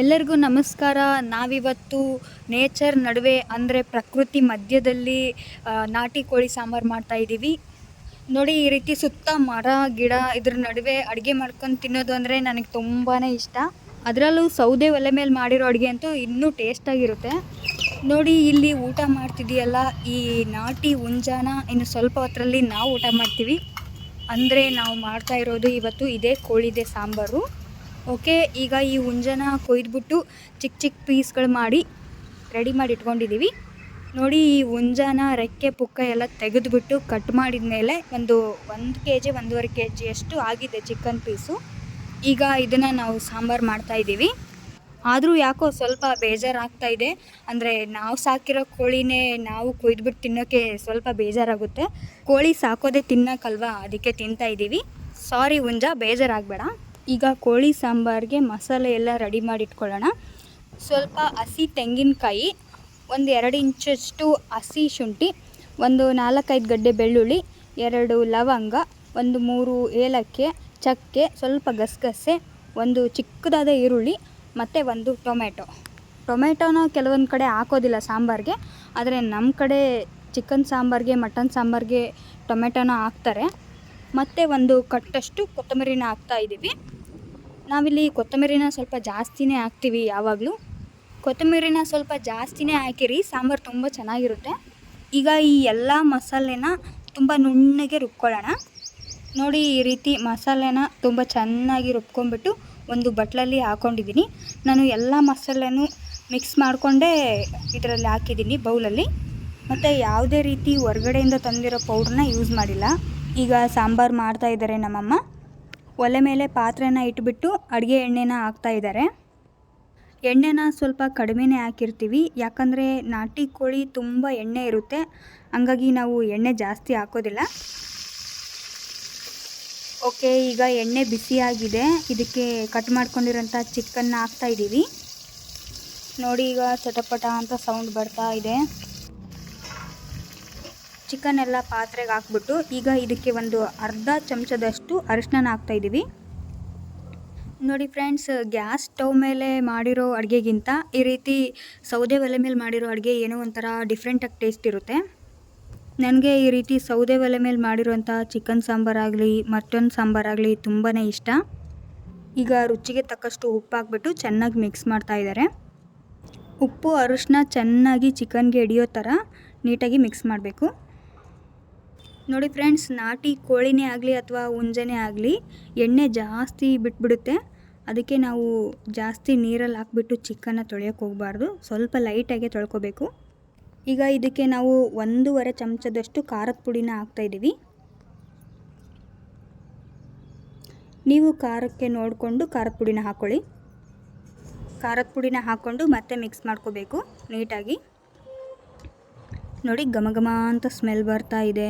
ಎಲ್ಲರಿಗೂ ನಮಸ್ಕಾರ. ನಾವಿವತ್ತು ನೇಚರ್ ನಡುವೆ ಅಂದರೆ ಪ್ರಕೃತಿ ಮಧ್ಯದಲ್ಲಿ ನಾಟಿ ಕೋಳಿ ಸಾಂಬಾರು ಮಾಡ್ತಾ ಇದ್ದೀವಿ. ನೋಡಿ, ಈ ರೀತಿ ಸುತ್ತ ಮರ, ಗಿಡ ಇದ್ರ ನಡುವೆ ಅಡುಗೆ ಮಾಡ್ಕೊಂಡು ತಿನ್ನೋದು ಅಂದರೆ ನನಗೆ ತುಂಬಾ ಇಷ್ಟ. ಅದರಲ್ಲೂ ಸೌದೆ ಒಲೆ ಮೇಲೆ ಮಾಡಿರೋ ಅಡುಗೆ ಅಂತೂ ಇನ್ನೂ ಟೇಸ್ಟಾಗಿರುತ್ತೆ ನೋಡಿ, ಇಲ್ಲಿ ಊಟ ಮಾಡ್ತಿದೆಯಲ್ಲ ಈ ನಾಟಿ ಉಂಜಾನ ಇನ್ನು ಸ್ವಲ್ಪ ಹೊತ್ತರಲ್ಲಿ ನಾವು ಊಟ ಮಾಡ್ತೀವಿ. ಅಂದರೆ ನಾವು ಮಾಡ್ತಾ ಇರೋದು ಇವತ್ತು ಇದೇ ಕೋಳಿದೆ ಸಾಂಬಾರು. ಓಕೆ, ಈಗ ಈ ಹುಂಜನ ಕೊಯ್ದುಬಿಟ್ಟು ಚಿಕ್ಕ ಚಿಕ್ಕ ಪೀಸ್ಗಳು ಮಾಡಿ ರೆಡಿ ಮಾಡಿ ಇಟ್ಕೊಂಡಿದ್ದೀವಿ ನೋಡಿ, ಈ ಹುಂಜನ ರೆಕ್ಕೆ ಪುಕ್ಕ ಎಲ್ಲ ತೆಗೆದುಬಿಟ್ಟು ಕಟ್ ಮಾಡಿದ ಮೇಲೆ ಒಂದು ಒಂದು ಕೆ ಜಿ ಒಂದೂವರೆ ಕೆ ಜಿಯಷ್ಟು ಆಗಿದೆ ಚಿಕನ್ ಪೀಸು. ಈಗ ಇದನ್ನು ನಾವು ಸಾಂಬಾರು ಮಾಡ್ತಾಯಿದ್ದೀವಿ ಆದರೂ ಯಾಕೋ ಸ್ವಲ್ಪ ಬೇಜಾರಾಗ್ತಾ ಇದೆ. ಅಂದರೆ ನಾವು ಸಾಕಿರೋ ಕೋಳಿನೇ ನಾವು ಕೊಯ್ದುಬಿಟ್ಟು ತಿನ್ನೋಕ್ಕೆ ಸ್ವಲ್ಪ ಬೇಜಾರಾಗುತ್ತೆ. ಕೋಳಿ ಸಾಕೋದೇ ತಿನ್ನೋಕ್ಕಲ್ವಾ ಅದಕ್ಕೆ ತಿಂತಾ ಇದ್ದೀವಿ. ಸಾರಿ ಹುಂಜ, ಬೇಜಾರಾಗಬೇಡ. ಈಗ ಕೋಳಿ ಸಾಂಬಾರಿಗೆ ಮಸಾಲೆ ಎಲ್ಲ ರೆಡಿ ಮಾಡಿ ಇಟ್ಕೊಳ್ಳೋಣ ಸ್ವಲ್ಪ ಹಸಿ ತೆಂಗಿನಕಾಯಿ, ಒಂದು ಎರಡು ಇಂಚಷ್ಟು ಹಸಿ ಶುಂಠಿ, ಒಂದು ನಾಲ್ಕೈದು ಗಡ್ಡೆ ಬೆಳ್ಳುಳ್ಳಿ, ಎರಡು ಲವಂಗ, ಒಂದು ಮೂರು ಏಲಕ್ಕಿ, ಚಕ್ಕೆ, ಸ್ವಲ್ಪ ಗಸಗಸೆ, ಒಂದು ಚಿಕ್ಕದಾದ ಈರುಳ್ಳಿ, ಮತ್ತು ಒಂದು ಟೊಮೆಟೊ ಟೊಮೆಟೊನ ಕೆಲವೊಂದು ಕಡೆ ಹಾಕೋದಿಲ್ಲ ಸಾಂಬಾರಿಗೆ, ಆದರೆ ನಮ್ಮ ಕಡೆ ಚಿಕನ್ ಸಾಂಬಾರಿಗೆ, ಮಟನ್ ಸಾಂಬಾರಿಗೆ ಟೊಮೆಟೊನ ಹಾಕ್ತಾರೆ. ಮತ್ತು ಒಂದು ಕಟ್ಟಷ್ಟು ಕೊತ್ತಂಬರಿನ ಹಾಕ್ತಾ ಇದ್ದೀವಿ ನಾವಿಲ್ಲಿ ಕೊತ್ತಂಬರಿನ ಸ್ವಲ್ಪ ಜಾಸ್ತಿನೇ ಹಾಕ್ತೀವಿ ಯಾವಾಗಲೂ. ಕೊತ್ತಂಬರಿನ ಸ್ವಲ್ಪ ಜಾಸ್ತಿನೇ ಹಾಕಿರಿ, ಸಾಂಬಾರು ತುಂಬ ಚೆನ್ನಾಗಿರುತ್ತೆ. ಈಗ ಈ ಎಲ್ಲ ಮಸಾಲೆನ ತುಂಬ ನುಣ್ಣಗೆ ರುಬ್ಕೊಳ್ಳೋಣ. ನೋಡಿ ಈ ರೀತಿ ಮಸಾಲೆನ ತುಂಬ ಚೆನ್ನಾಗಿ ರುಬ್ಕೊಂಡ್ಬಿಟ್ಟು ಒಂದು ಬಟ್ಲಲ್ಲಿ ಹಾಕ್ಕೊಂಡಿದ್ದೀನಿ ನಾನು ಎಲ್ಲ ಮಸಾಲೆನೂ ಮಿಕ್ಸ್ ಮಾಡಿಕೊಂಡೇ ಇದರಲ್ಲಿ ಹಾಕಿದ್ದೀನಿ ಬೌಲಲ್ಲಿ. ಮತ್ತು ಯಾವುದೇ ರೀತಿ ಹೊರಗಡೆಯಿಂದ ತಂದಿರೋ ಪೌಡ್ರನ್ನ ಯೂಸ್ ಮಾಡಿಲ್ಲ. ಈಗ ಸಾಂಬಾರು ಮಾಡ್ತಾ ಇದ್ದಾರೆ ನಮ್ಮಮ್ಮ. ಒಲೆ ಮೇಲೆ ಪಾತ್ರೆನ ಇಟ್ಬಿಟ್ಟು ಅಡುಗೆ ಎಣ್ಣೆನ ಹಾಕ್ತಾ ಇದ್ದಾರೆ. ಎಣ್ಣೆನ ಸ್ವಲ್ಪ ಕಡಿಮೆನೇ ಹಾಕಿರ್ತೀವಿ. ಯಾಕಂದರೆ ನಾಟಿ ಕೋಳಿ ತುಂಬ ಎಣ್ಣೆ ಇರುತ್ತೆ. ಹಂಗಾಗಿ ನಾವು ಎಣ್ಣೆ ಜಾಸ್ತಿ ಹಾಕೋದಿಲ್ಲ. ಓಕೆ, ಈಗ ಎಣ್ಣೆ ಬಿಸಿಯಾಗಿದೆ ಇದಕ್ಕೆ ಕಟ್ ಮಾಡ್ಕೊಂಡಿರೋಂಥ ಚಿಕ್ಕನ್ನ ಹಾಕ್ತಾ ಇದ್ದೀವಿ. ನೋಡಿ ಈಗ ಚಟಪಟ ಅಂತ ಸೌಂಡ್ ಬರ್ತಾ ಇದೆ. ಚಿಕನ್ ಎಲ್ಲ ಪಾತ್ರೆಗೆ ಹಾಕ್ಬಿಟ್ಟು ಈಗ ಇದಕ್ಕೆ ಒಂದು ಅರ್ಧ ಚಮಚದಷ್ಟು ಅರಿಶಿನ ಹಾಕ್ತಾ ಇದ್ದೀವಿ. ನೋಡಿ ಫ್ರೆಂಡ್ಸ್, ಗ್ಯಾಸ್ ಸ್ಟವ್ ಮೇಲೆ ಮಾಡಿರೋ ಅಡುಗೆಗಿಂತ ಈ ರೀತಿ ಸೌದೆ ಒಲೆ ಮೇಲೆ ಮಾಡಿರೋ ಅಡುಗೆ ಏನೋ ಒಂಥರ ಡಿಫ್ರೆಂಟಾಗಿ ಟೇಸ್ಟ್ ಇರುತ್ತೆ. ನನಗೆ ಈ ರೀತಿ ಸೌದೆ ಒಲೆ ಮೇಲೆ ಮಾಡಿರೋಂಥ ಚಿಕನ್ ಸಾಂಬಾರಾಗಲಿ ಮಟನ್ ಸಾಂಬಾರಾಗಲಿ ತುಂಬಾ ಇಷ್ಟ. ಈಗ ರುಚಿಗೆ ತಕ್ಕಷ್ಟು ಉಪ್ಪು ಹಾಕ್ಬಿಟ್ಟು ಚೆನ್ನಾಗಿ ಮಿಕ್ಸ್ ಮಾಡ್ತಾ ಇದ್ದಾರೆ. ಉಪ್ಪು ಅರಿಶಿನ ಚೆನ್ನಾಗಿ ಚಿಕನ್ಗೆ ಹಿಡಿಯೋ ಥರ ನೀಟಾಗಿ ಮಿಕ್ಸ್ ಮಾಡಬೇಕು. ನೋಡಿ ಫ್ರೆಂಡ್ಸ್, ನಾಟಿ ಕೋಳಿನೇ ಆಗಲಿ ಅಥವಾ ಹುಂಜನೇ ಆಗಲಿ ಎಣ್ಣೆ ಜಾಸ್ತಿ ಬಿಟ್ಬಿಡುತ್ತೆ. ಅದಕ್ಕೆ ನಾವು ಜಾಸ್ತಿ ನೀರಲ್ಲಿ ಹಾಕ್ಬಿಟ್ಟು ಚಿಕನ್ನ ತೊಳೆಯೋಕೆ ಹೋಗಬಾರ್ದು. ಸ್ವಲ್ಪ ಲೈಟಾಗೆ ತೊಳ್ಕೊಬೇಕು. ಈಗ ಇದಕ್ಕೆ ನಾವು ಒಂದೂವರೆ ಚಮಚದಷ್ಟು ಖಾರದ ಪುಡಿನ ಹಾಕ್ತಾಯಿದ್ದೀವಿ ನೀವು ಖಾರಕ್ಕೆ ನೋಡಿಕೊಂಡು ಖಾರದ ಪುಡಿನ ಹಾಕ್ಕೊಳ್ಳಿ ಖಾರದ ಪುಡಿನ ಹಾಕ್ಕೊಂಡು ಮತ್ತೆ ಮಿಕ್ಸ್ ಮಾಡ್ಕೋಬೇಕು ನೀಟಾಗಿ. ನೋಡಿ ಘಮ ಘಮ ಅಂತ ಸ್ಮೆಲ್ ಬರ್ತಾ ಇದೆ.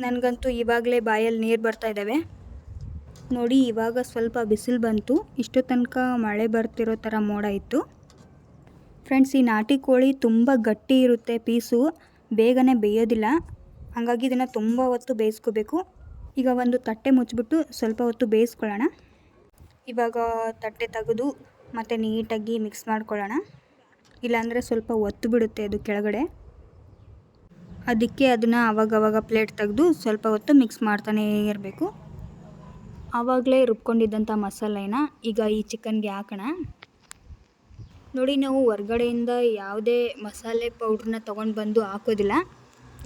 ನನಗಂತೂ ಇವಾಗಲೇ ಬಾಯಲ್ಲಿ ನೀರು ಬರ್ತಾ ಇದ್ದಾವೆ. ನೋಡಿ, ಇವಾಗ ಸ್ವಲ್ಪ ಬಿಸಿಲು ಬಂತು. ಇಷ್ಟು ತನಕ ಮಳೆ ಬರ್ತಿರೋ ಥರ ಮೋಡ ಇತ್ತು. ಫ್ರೆಂಡ್ಸ್, ಈ ನಾಟಿ ಕೋಳಿ ತುಂಬ ಗಟ್ಟಿ ಇರುತ್ತೆ, ಪೀಸು. ಬೇಗನೆ ಬೇಯೋದಿಲ್ಲ. ಹಾಗಾಗಿ ಇದನ್ನು ತುಂಬ ಹೊತ್ತು ಬೇಯಿಸ್ಕೋಬೇಕು. ಈಗ ಒಂದು ತಟ್ಟೆ ಮುಚ್ಚಿಬಿಟ್ಟು ಸ್ವಲ್ಪ ಹೊತ್ತು ಬೇಯಿಸ್ಕೊಳ್ಳೋಣ. ಇವಾಗ ತಟ್ಟೆ ತೆಗೆದು ಮತ್ತು ನೀಟಾಗಿ ಮಿಕ್ಸ್ ಮಾಡ್ಕೊಳ್ಳೋಣ. ಇಲ್ಲಾಂದರೆ ಸ್ವಲ್ಪ ಒತ್ತು ಬಿಡುತ್ತೆ ಅದು ಕೆಳಗಡೆ. ಅದಕ್ಕೆ ಅದನ್ನು ಅವಾಗವಾಗ ಪ್ಲೇಟ್ ತೆಗೆದು ಸ್ವಲ್ಪ ಹೊತ್ತು ಮಿಕ್ಸ್ ಮಾಡ್ತಾನೇ ಇರಬೇಕು. ಆವಾಗಲೇ ರುಬ್ಕೊಂಡಿದ್ದಂಥ ಮಸಾಲೆನ ಈಗ ಈ ಚಿಕನ್ಗೆ ಹಾಕೋಣ. ನೋಡಿ, ನಾವು ಹೊರ್ಗಡೆಯಿಂದ ಯಾವುದೇ ಮಸಾಲೆ ಪೌಡ್ರನ್ನ ತೊಗೊಂಡು ಬಂದು ಹಾಕೋದಿಲ್ಲ.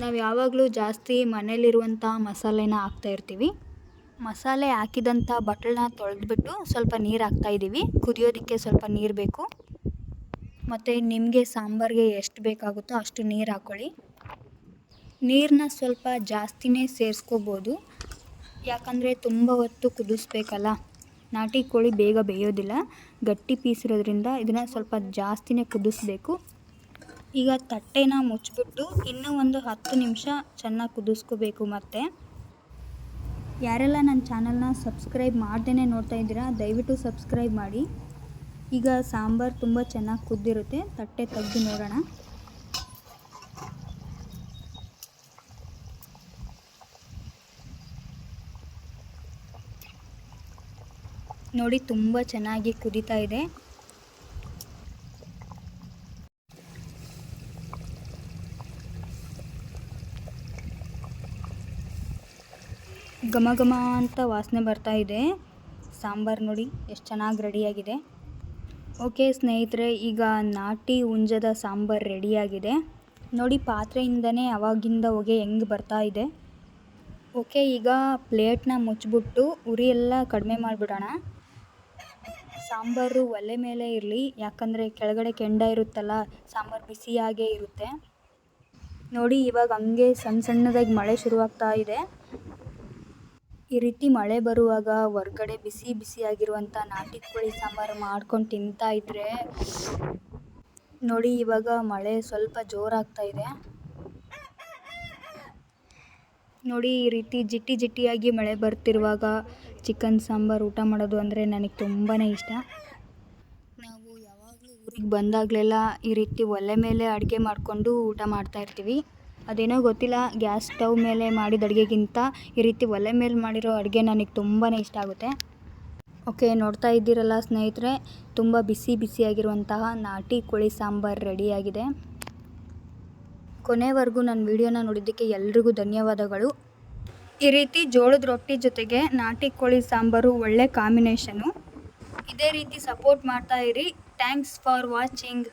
ನಾವು ಯಾವಾಗಲೂ ಜಾಸ್ತಿ ಮನೇಲಿರುವಂಥ ಮಸಾಲೆನ ಹಾಕ್ತಾ ಇರ್ತೀವಿ. ಮಸಾಲೆ ಹಾಕಿದಂಥ ಬಟ್ಲನ್ನ ತೊಳೆದ್ಬಿಟ್ಟು ಸ್ವಲ್ಪ ನೀರು ಹಾಕ್ತಾಯಿದ್ದೀವಿ ಕುದಿಯೋದಕ್ಕೆ ಸ್ವಲ್ಪ ನೀರು ಬೇಕು. ಮತ್ತು ನಿಮಗೆ ಸಾಂಬಾರಿಗೆ ಎಷ್ಟು ಬೇಕಾಗುತ್ತೋ ಅಷ್ಟು ನೀರು ಹಾಕ್ಕೊಳ್ಳಿ ನೀರನ್ನ ಸ್ವಲ್ಪ ಜಾಸ್ತಿನೇ ಸೇರಿಸ್ಕೋಬೋದು. ಯಾಕಂದರೆ ತುಂಬ ಹೊತ್ತು ಕುದಿಸ್ಬೇಕಲ್ಲ. ನಾಟಿ ಕೋಳಿ ಬೇಗ ಬೇಯೋದಿಲ್ಲ. ಗಟ್ಟಿ ಪೀಸ್ ಇರೋದ್ರಿಂದ ಇದನ್ನು ಸ್ವಲ್ಪ ಜಾಸ್ತಿನೇ ಕುದಿಸ್ಬೇಕು. ಈಗ ತಟ್ಟೆನ ಮುಚ್ಚಿಬಿಟ್ಟು ಇನ್ನೂ ಒಂದು ಹತ್ತು ನಿಮಿಷ ಚೆನ್ನಾಗಿ ಕುದಿಸ್ಕೋಬೇಕು ಮತ್ತೆ. ಯಾರೆಲ್ಲ ನನ್ನ ಚಾನಲ್ನ ಸಬ್ಸ್ಕ್ರೈಬ್ ಮಾಡ್ದೇ ನೋಡ್ತಾ ಇದ್ದೀರಾ, ದಯವಿಟ್ಟು ಸಬ್ಸ್ಕ್ರೈಬ್ ಮಾಡಿ. ಈಗ ಸಾಂಬಾರು ತುಂಬ ಚೆನ್ನಾಗಿ ಕುದ್ದಿರುತ್ತೆ. ತಟ್ಟೆ ತೆಗೆದು ನೋಡೋಣ. ನೋಡಿ, ತುಂಬ ಚೆನ್ನಾಗಿ ಕುದೀತಾ ಇದೆ. ಘಮ ಘಮ ಅಂತ ವಾಸನೆ ಬರ್ತಾ ಇದೆ. ಸಾಂಬಾರು ನೋಡಿ, ಎಷ್ಟು ಚೆನ್ನಾಗಿ ರೆಡಿಯಾಗಿದೆ ಓಕೆ ಸ್ನೇಹಿತರೆ, ಈಗ ನಾಟಿ ಉಂಜದ ಸಾಂಬಾರು ರೆಡಿಯಾಗಿದೆ ನೋಡಿ, ಪಾತ್ರೆಯಿಂದನೇ ಅವಾಗಿಂದ ಹೊಗೆ ಹೆಂಗೆ ಬರ್ತಾ ಇದೆ. ಓಕೆ, ಈಗ ಪ್ಲೇಟ್ನ ಮುಚ್ಚಿಬಿಟ್ಟು ಉರಿ ಎಲ್ಲ ಕಡಿಮೆ ಮಾಡಿಬಿಡೋಣ. ಸಾಂಬಾರು ಒಲೆ ಮೇಲೆ ಇರಲಿ, ಯಾಕಂದರೆ ಕೆಳಗಡೆ ಕೆಂಡ ಇರುತ್ತಲ್ಲ, ಸಾಂಬಾರು ಬಿಸಿಯಾಗೇ ಇರುತ್ತೆ. ನೋಡಿ, ಇವಾಗ ಹಂಗೆ ಸಣ್ಣ ಸಣ್ಣದಾಗಿ ಮಳೆ ಶುರುವಾಗ್ತಾ ಇದೆ. ಈ ರೀತಿ ಮಳೆ ಬರುವಾಗ ಹೊರ್ಗಡೆ ಬಿಸಿ ಬಿಸಿಯಾಗಿರುವಂಥ ನಾಟಿ ಕೋಳಿ ಸಾಂಬಾರು ಮಾಡ್ಕೊಂಡು ತಿಂತಾ ಇದ್ರೆ, ನೋಡಿ, ಇವಾಗ ಮಳೆ ಸ್ವಲ್ಪ ಜೋರಾಗ್ತಾ ಇದೆ. ನೋಡಿ, ಈ ರೀತಿ ಜಿಟ್ಟಿ ಜಿಟ್ಟಿಯಾಗಿ ಮಳೆ ಬರ್ತಿರುವಾಗ ಚಿಕನ್ ಸಾಂಬಾರು ಊಟ ಮಾಡೋದು ಅಂದರೆ ನನಗೆ ತುಂಬಾ ಇಷ್ಟ. ನಾವು ಯಾವಾಗಲೂ ಊರಿಗೆ ಬಂದಾಗಲೆಲ್ಲ ಈ ರೀತಿ ಒಲೆ ಮೇಲೆ ಅಡುಗೆ ಮಾಡಿಕೊಂಡು ಊಟ ಮಾಡ್ತಾ ಇರ್ತೀವಿ. ಅದೇನೋ ಗೊತ್ತಿಲ್ಲ, ಗ್ಯಾಸ್ ಸ್ಟವ್ ಮೇಲೆ ಮಾಡಿದ ಅಡುಗೆಗಿಂತ ಈ ರೀತಿ ಒಲೆ ಮೇಲೆ ಮಾಡಿರೋ ಅಡುಗೆ ನನಗೆ ತುಂಬಾ ಇಷ್ಟ ಆಗುತ್ತೆ. ಓಕೆ, ನೋಡ್ತಾ ಇದ್ದೀರಲ್ಲ ಸ್ನೇಹಿತರೆ, ತುಂಬ ಬಿಸಿ ಬಿಸಿಯಾಗಿರುವಂತಹ ನಾಟಿ ಕೋಳಿ ಸಾಂಬಾರು ರೆಡಿಯಾಗಿದೆ. ಕೊನೆವರೆಗೂ ನನ್ನ ವಿಡಿಯೋನ ನೋಡಿದ್ದಕ್ಕೆ ಎಲ್ರಿಗೂ ಧನ್ಯವಾದಗಳು. ಈ ರೀತಿ ಜೋಳದ ರೊಟ್ಟಿ ಜೊತೆಗೆ ನಾಟಿ ಕೋಳಿ ಸಾಂಬಾರು ಒಳ್ಳೆ ಕಾಂಬಿನೇಷನು ಇದೇ ರೀತಿ ಸಪೋರ್ಟ್ ಮಾಡ್ತಾ ಇರಿ. Thanks for watching